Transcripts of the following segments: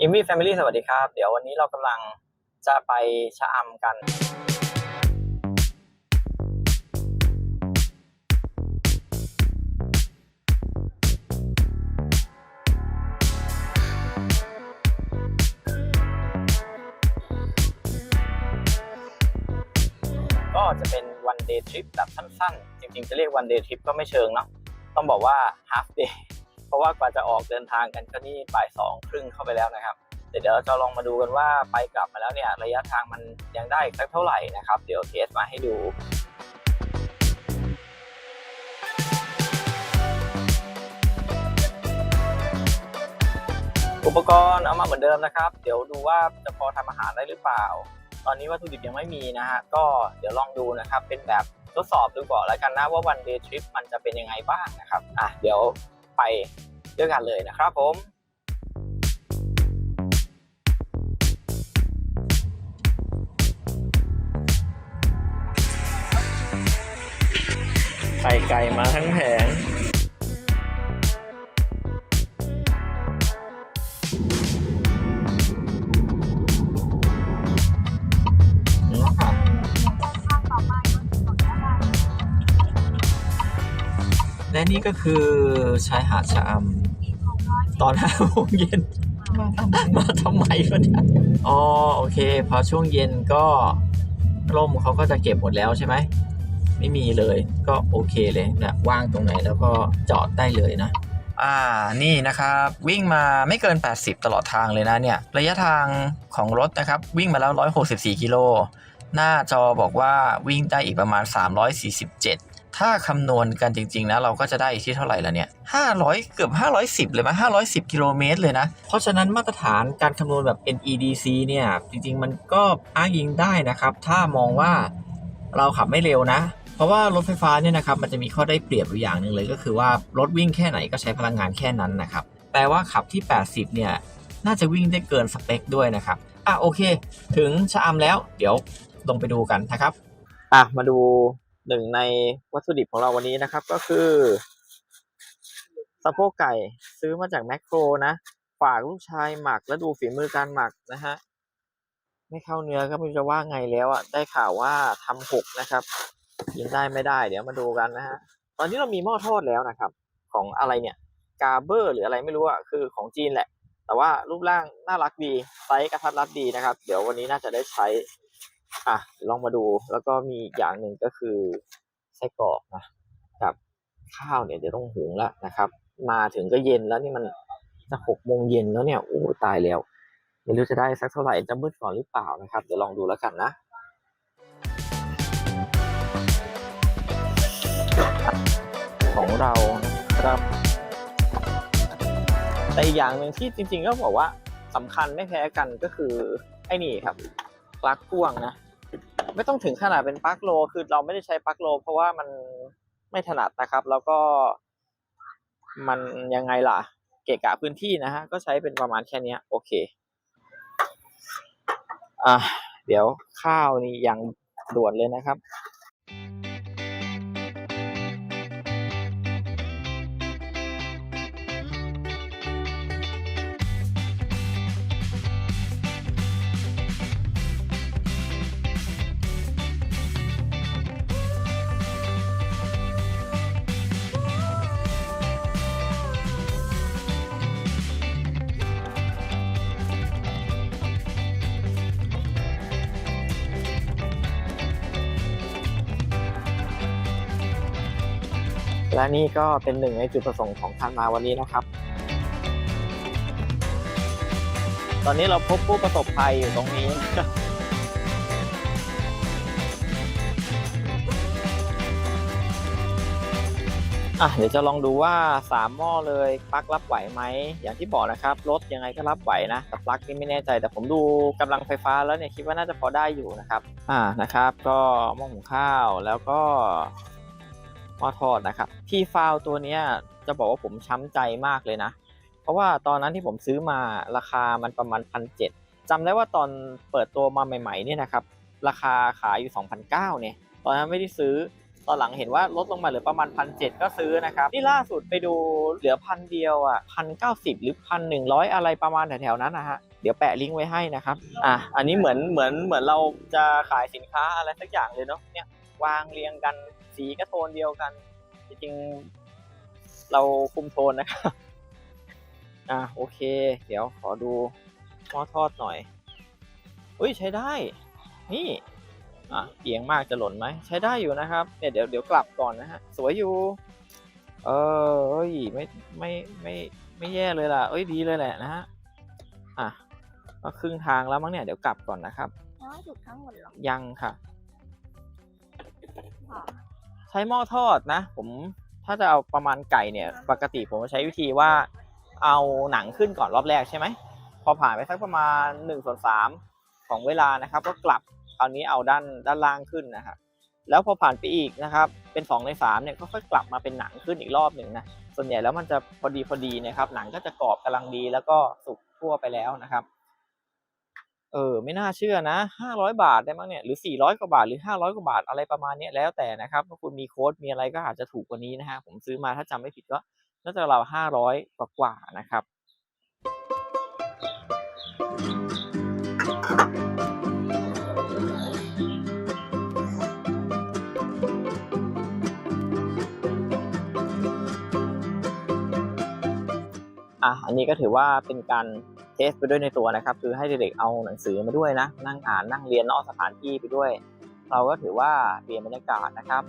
อิมวี่แฟมิลี่สวัสดีครับ เดี๋ยววันนี้เรากำลังจะไปชะอำกัน ก็จะเป็นวันเดย์ทริปแบบสั้นๆ จริงๆ จะเรียกวันเดย์ทริปก็ไม่เชิงเนาะต้องบอกว่า half day เพราะว่ากว่าจะออกเดินทางกันก็นี่บ่ายสองครึ่งเข้าไปแล้วนะครับเดี๋ยวเราจะลองมาดูกันว่าไปกลับมาแล้วเนี่ยระยะทางมันยังได้สักเท่าไหร่นะครับ เดี๋ยวเทสมาให้ดูอุปกรณ์เอามาเหมือนเดิมนะครับ เดี๋ยวดูว่าจะพอทำอาหารได้หรือเปล่า ตอนนี้วัตถุดิบยังไม่มีนะฮะก็เดี๋ยวลองดูนะครับ เป็นแบบทดสอบดูก่อนแล้วกันนะว่าวันเดย์ทริปมันจะเป็นยังไงบ้างนะครับอะเดี๋ยว ไปด้วยกันเลยนะครับผมไข่ไก่มาทั้งแผง นี่ก็คือชายหาดชะอำตอนห้าโมงเย็นมาทำไมวะเนี่ยอ๋อโอเค พอช่วงเย็นก็ร่มเขาก็จะเก็บหมดแล้วใช่ไหม ไม่มีเลยก็โอเคเลยนะว่างตรงไหนแล้วก็จอดได้เลยนะ อ่านี่นะครับ วิ่งมาไม่เกิน 80 ตลอดทางเลยนะเนี่ย ระยะทางของรถนะครับ วิ่งมาแล้ว 164 กิโล หน้าจอบอกว่าวิ่งได้อีกประมาณ 347 ถ้าคำนวณกันจริงๆนะเราก็จะได้ที่เท่าไหร่ละเนี่ย500 เกือบ 510 เลยมั้ย510 กิโลเมตรเลยนะ เพราะฉะนั้นมาตรฐานการคำนวณแบบ NEDC เนี่ย จริงๆ มันก็อ้างอิงได้นะครับ ถ้ามองว่าเราขับไม่เร็วนะ เพราะว่ารถไฟฟ้าเนี่ยนะครับ มันจะมีข้อได้เปรียบอยู่อย่างหนึ่งเลย ก็คือว่ารถวิ่งแค่ไหนก็ใช้พลังงานแค่นั้นนะครับ แปลว่าขับที่ 80 เนี่ย น่าจะวิ่งได้เกินสเปคด้วยนะครับ อะโอเค ถึงชะอำแล้ว เดี๋ยวลงไปดูกันนะครับ อะมาดู หนึ่งในวัตถุดิบของเราวันนี้นะครับ ก็คือสะโพกไก่ซื้อมาจากแมคโครนะฝากลูกชายหมักแล้วดูฝีมือการหมักนะฮะไม่เข้าเนื้อก็ไม่รู้จะว่าไงแล้วอะได้ข่าวว่าทำหกนะครับกินได้ไม่ได้เดี๋ยวมาดูกันนะฮะตอนนี้เรามีหม้อทอดแล้วนะครับ ของอะไรเนี่ยกาเบอร์หรืออะไรไม่รู้อะคือของจีนแหละ แต่ว่ารูปร่างน่ารักดีไซส์กระทัดรัดดีนะครับ เดี๋ยววันนี้น่าจะได้ใช้ อะลองมาดูแล้วก็มีอย่างหนึ่งก็คือไส้กรอกนะกับข้าวเนี่ยเดี๋ยวต้องหุงแล้วนะครับ มาถึงก็เย็นแล้วนี่มันจะหกโมงเย็นแล้วเนี่ยโอ้ตายแล้วไม่รู้จะได้สักเท่าไหร่จะมืดก่อนหรือเปล่านะครับ เดี๋ยวลองดูแล้วกันนะของเรานะครับแต่อีกอย่างหนึ่งที่จริงๆก็บอกว่าสำคัญไม่แพ้กันก็คือไอ้นี่ครับ ปลั๊กพ่วงนะ ไม่ต้องถึงขนาดเป็นปลั๊กโล คือเราไม่ได้ใช้ปลั๊กโล เพราะว่ามันไม่ถนัดนะครับ แล้วก็มันยังไงล่ะ เกะกะพื้นที่นะฮะ ก็ใช้เป็นประมาณแค่นี้โอเค อะเดี๋ยวข้าวนี่ยังด่วนเลยนะครับ และนี่ก็เป็นหนึ่งในจุดประสงค์ของการมาวันนี้นะครับ ตอนนี้เราพบผู้ประสบภัยอยู่ตรงนี้ อะเดี๋ยวจะลองดูว่าสามหม้อเลยปลั๊กรับไหวไหม อย่างที่บอกนะครับ รถยังไงก็รับไหวนะแต่ปลั๊กนี่ไม่แน่ใจ แต่ผมดูกำลังไฟฟ้าแล้วเนี่ยคิดว่าน่าจะพอได้อยู่นะครับ อ่านะครับ ก็หม้อหุงข้าวแล้วก็ ม้อทอดนะครับ ที่ฟาวตัวนี้จะบอกว่าผมช้ำใจมากเลยนะ เพราะว่าตอนนั้นที่ผมซื้อมาราคามันประมาณพันเจ็ดจำได้ว่าตอนเปิดตัวมาใหม่ๆเนี่ยนะครับ ราคาขายอยู่ 2,009เนี่ย ตอนนั้นไม่ได้ซื้อ ตอนหลังเห็นว่าลดลงมาเหลือประมาณพันเก็ซื้อนะครับนี่ล่าสุดไปดูเหลือพันเดียวอะพันเก้าสิบหรือพันหนึ่งร้อยอะไรประมาณแถวๆนั้นนะฮะ เดี๋ยวแปะลิงก์ไว้ให้นะครับ อะ อันนี้เหมือนเหมือนเหมือนเราจะขายสินค้าอะไรสักอย่างเลยเนาะ เนี่ยวางเรียงกัน สีก็โทนเดียวกัน จริงๆเราคุมโทนนะครับ อะโอเค เดี๋ยวขอดูหม้อทอดหน่อยอุ้ยใช้ได้ นี่ อะเอียงมากจะหล่นไหม ใช้ได้อยู่นะครับ เนี่ยเดี๋ยวเดี๋ยวกลับก่อนนะฮะ สวยอยู่ เออเอ้ยไม่ไม่ไม่ไม่แย่เลยล่ะ เอ้ยดีเลยแหละนะฮะ อะก็ครึ่งทางแล้วมั้งเนี่ยเดี๋ยวกลับก่อนนะครับยังไม่ถูกทั้งหมดหรอกยังค่ะพ่อ ใช้หม้อทอดนะ ผมถ้าจะเอาประมาณไก่เนี่ย ปกติผมจะใช้วิธีว่าเอาหนังขึ้นก่อนรอบแรกใช่ไหมพอผ่านไปสักประมาณ1นส่วนสของเวลานะครับ ก็กลับคราวนี้เอาด้านด้านล่างขึ้นนะครับแล้วพอผ่านไปอีกนะครับ เป็น 2 ใน3เนี่ยก็ค่อยกลับมาเป็นหนังขึ้นอีกรอบหนึ่งนะส่วนใหญ่แล้วมันจะพอดีพอดีนะครับ หนังก็จะกรอบกำลังดีแล้วก็สุกทั่วไปแล้วนะครับ เออไม่น่าเชื่อนะ 500 บาทได้มั้งเนี่ยหรือ 400 กว่าบาทหรือ 500 กว่าบาทอะไรประมาณนี้แล้วแต่นะครับถ้าคุณมีโค้ดมีอะไรก็อาจจะถูกกว่านี้นะฮะผมซื้อมาถ้าจำไม่ผิดก็น่าจะราว500 กว่ากว่านะครับอะอันนี้ก็ถือว่าเป็นการ เทสไปด้วยในตัวนะครับ คือให้เด็กๆเอาหนังสือมาด้วยนะ นั่งอ่านนั่งเรียนนอกสถานที่ไปด้วย เราก็ถือว่าเปลี่ยนบรรยากาศนะครับ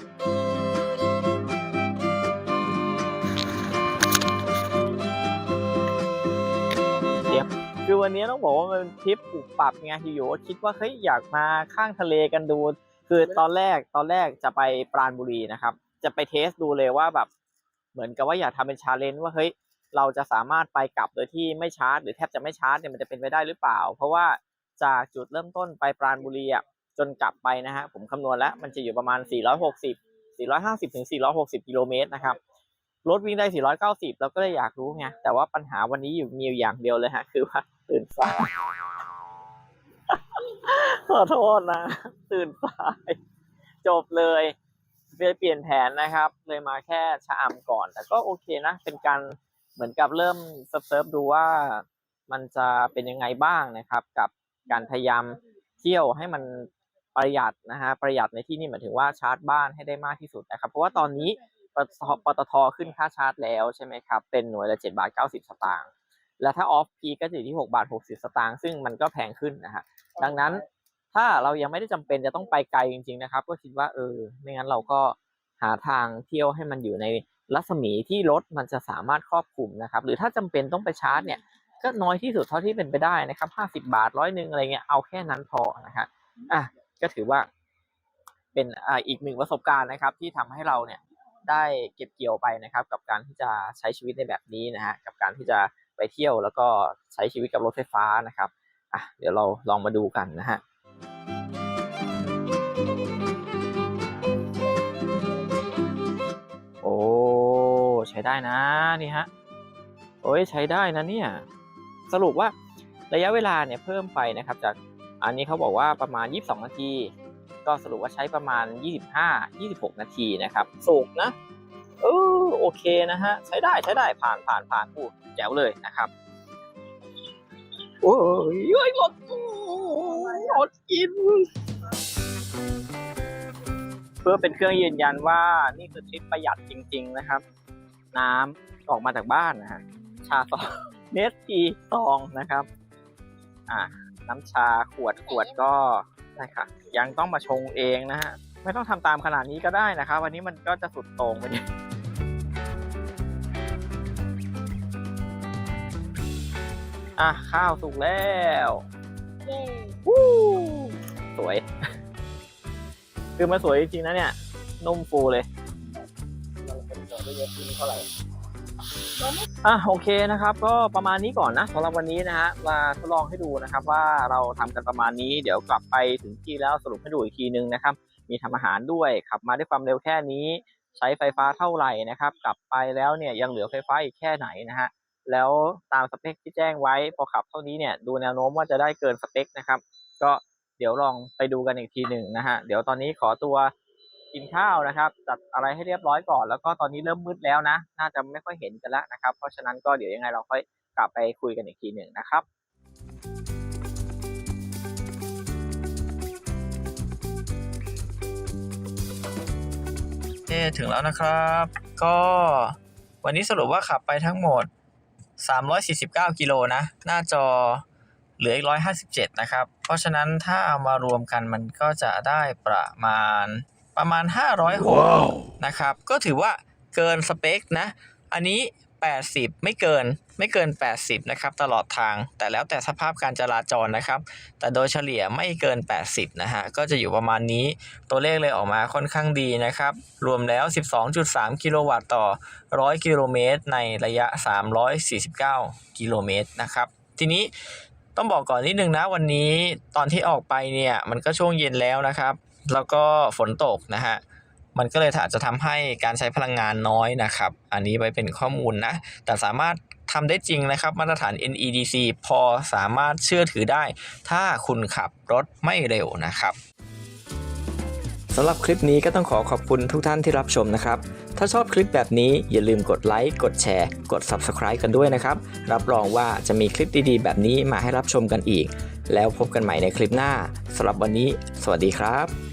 เดี๋ยวคือวันนี้ต้องบอกว่ามันทริปปรับปรับไงอยู่คิดว่าเฮ้ยอยากมาข้างทะเลกันดู คือตอนแรกตอนแรกจะไปปราณบุรีนะครับ จะไปเทสดูเลยว่าแบบ เหมือนกับว่าอยากทำเป็นชาเลนจ์ว่าเฮ้ย เราจะสามารถไปกลับโดยที่ไม่ชาร์จ หรือแทบจะไม่ชาร์จเนี่ยมันจะเป็นไปได้หรือเปล่า เพราะว่าจากจุดเริ่มต้นไปปราณบุรีอะจนกลับไปนะฮะผมคำนวณแล้วมันจะอยู่ประมาณ 460 450ถึง460กิโลเมตรนะครับรถวิ่งได้ 490แล้วก็เลยอยากรู้ไงแต่ว่าปัญหาวันนี้อยู่มีอยู่อย่างเดียวเลยฮะ คือว่าตื่นสายขอโทษนะ ตื่นสาย จบเลยเลยเปลี่ยนแผนนะครับ เลยมาแค่ชะอำก่อน แต่ก็โอเคนะ เป็นการ เหมือนกับเริ่มเซิร์ฟดูว่ามันจะเป็นยังไงบ้างนะครับ กับการพยายามเที่ยวให้มันประหยัดนะฮะประหยัดในที่นี่หมายถึงว่าชาร์จบ้านให้ได้มากที่สุดนะครับ เพราะว่าตอนนี้ปตทปตทขึ้นค่าชาร์จแล้วใช่ไหมครับ เป็นหน่วยละ7บาท90สตางค์และถ้าออฟพีก็จะอยู่ที่6บาท60สตางค์ซึ่งมันก็แพงขึ้นนะฮะดังนั้นถ้าเรายังไม่ได้จำเป็นจะต้องไปไกลจริง ๆ นะครับ ก็คิดว่าเออไม่งั้นเราก็หาทางเที่ยวให้มันอยู่ใน รัศมีที่รถมันจะสามารถครอบคลุมนะครับ หรือถ้าจำเป็นต้องไปชาร์จเนี่ยก็น้อยที่สุดเท่าที่เป็นไปได้นะครับห้าสิบาทร้อยหนึ่งอะไรเงี้ยเอาแค่นั้นพอนะครับอะก็ถือว่า เป็นอ่าอีกหนึ่งประสบการณ์นะครับ ที่ทำให้เราเนี่ยได้เก็บเกี่ยวไปนะครับ กับการที่จะใช้ชีวิตในแบบนี้นะฮะกับการที่จะไปเที่ยวแล้วก็ใช้ชีวิตกับรถไฟฟ้านะครับอะเดี๋ยวเราลองมาดูกันนะฮะ ช้ได้นะนี่ฮะโอ้ยใช้ได้นะเนี่ยสรุปว่าระยะเวลาเนี่ยเพิ่มไปนะครับ จากอันนี้เขาบอกว่าประมาณ 22 นาที ก็สรุปว่าใช้ประมาณ 25 26 นาทีนะครับสุกนะเออโอเคนะฮะใช้ได้ใช้ได้ผ่านผ่านผ่านอู้แจ๋วเลยนะครับโอ้ยเอ้ยหมดหมดกิน เพื่อเป็นเครื่องยืนยันว่านี่คือทริปประหยัดจริง ๆ นะครับ น้ำออกมาจากบ้านนะฮะชาซองเนสทีซองนะครับ อ่า น้ำชาขวดขวดก็ได้ค่ะ ยังต้องมาชงเองนะฮะไม่ต้องทำตามขนาดนี้ก็ได้นะครับวันนี้มันก็จะสุดโต่งไปนิดอะข้าวสุกแล้วเย้วู้สวย คือมันสวยจริงๆนะเนี่ย นุ่มฟูเลย อะโอเคนะครับ ก็ประมาณนี้ก่อนนะสำหรับวันนี้นะฮะมาทดลองให้ดูนะครับ ว่าเราทำกันประมาณนี้ เดี๋ยวกลับไปถึงที่แล้วสรุปให้ดูอีกทีนึงนะครับ มีทำอาหารด้วยขับมาด้วยความเร็วแค่นี้ ใช้ไฟฟ้าเท่าไหร่นะครับ กลับไปแล้วเนี่ยยังเหลือไฟฟ้าอีกแค่ไหนนะฮะแล้วตามสเปคที่แจ้งไว้พอขับเท่านี้เนี่ยดูแนวโน้มว่าจะได้เกินสเปคนะครับ ก็เดี๋ยวลองไปดูกันอีกทีหนึ่งนะฮะเดี๋ยวตอนนี้ขอตัว กินข้าวนะครับ จัดอะไรให้เรียบร้อยก่อน แล้วก็ตอนนี้เริ่มมืดแล้วนะ น่าจะไม่ค่อยเห็นกันแล้วนะครับ เพราะฉะนั้นก็เดี๋ยวยังไงเราค่อยกลับไปคุยกันอีกทีหนึ่งนะครับเอ๊ถึงแล้วนะครับ ก็วันนี้สรุปว่าขับไปทั้งหมด 349 กิโลนะ หน้าจอเหลืออีก 157 นะครับ เพราะฉะนั้นถ้าเอามารวมกันมันก็จะได้ประมาณ ประมาณ 506นะครับ ก็ถือว่าเกินสเปคนะ อันนี้ 80 ไม่เกินไม่เกิน 80 นะครับ ตลอดทาง แต่แล้วแต่สภาพการจราจรนะครับ แต่โดยเฉลี่ยไม่เกิน 80 นะฮะ ก็จะอยู่ประมาณนี้ ตัวเลขเลยออกมาค่อนข้างดีนะครับ รวมแล้ว 12.3 กิโลวัตต์ต่อ 100 กิโลเมตร ในระยะ 349 กิโลเมตรนะครับ ทีนี้ต้องบอกก่อนนิดนึงนะวันนี้ตอนที่ออกไปเนี่ย มันก็ช่วงเย็นแล้วนะครับ แล้วก็ฝนตกนะฮะมันก็เลยอาจจะทำให้การใช้พลังงานน้อยนะครับ อันนี้ไว้เป็นข้อมูลนะ แต่สามารถทำได้จริงนะครับ มาตรฐาน NEDC พอสามารถเชื่อถือได้ ถ้าคุณขับรถไม่เร็วนะครับสำหรับคลิปนี้ก็ต้องขอขอบคุณทุกท่านที่รับชมนะครับ ถ้าชอบคลิปแบบนี้อย่าลืมกดไลค์ กดแชร์ กด Subscribe กันด้วยนะครับ รับรองว่าจะมีคลิปดีๆ แบบนี้มาให้รับชมกันอีก แล้วพบกันใหม่ในคลิปหน้าสำหรับวันนี้ สวัสดีครับ